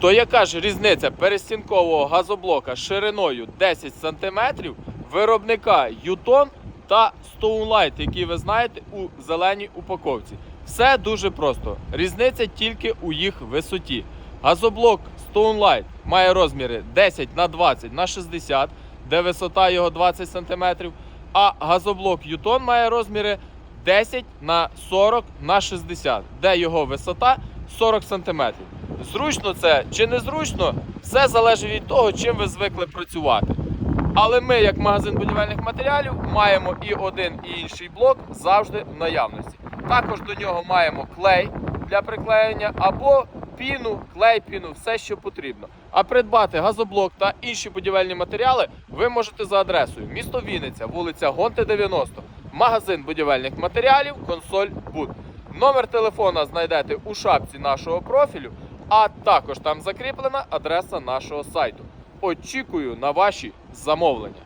То яка ж різниця перестінкового газоблока шириною 10 см виробника Ютон та Stonelight, який ви знаєте у зеленій упаковці? Все дуже просто. Різниця тільки у їх висоті. Газоблок Stonelight має розміри 10 на 20 на 60, де висота його 20 см, а газоблок Ютон має розміри 10 на 40 на 60, де його висота 40 см. Зручно це чи незручно, все залежить від того, чим ви звикли працювати. Але ми, як магазин будівельних матеріалів, маємо і один, і інший блок завжди в наявності. Також до нього маємо клей для приклеєння або піну, клей, піну, все, що потрібно. А придбати газоблок та інші будівельні матеріали ви можете за адресою місто Вінниця, вулиця Гонти 90, магазин будівельних матеріалів, консоль Буд. Номер телефона знайдете у шапці нашого профілю, а також там закріплена адреса нашого сайту. Очікую на ваші замовлення.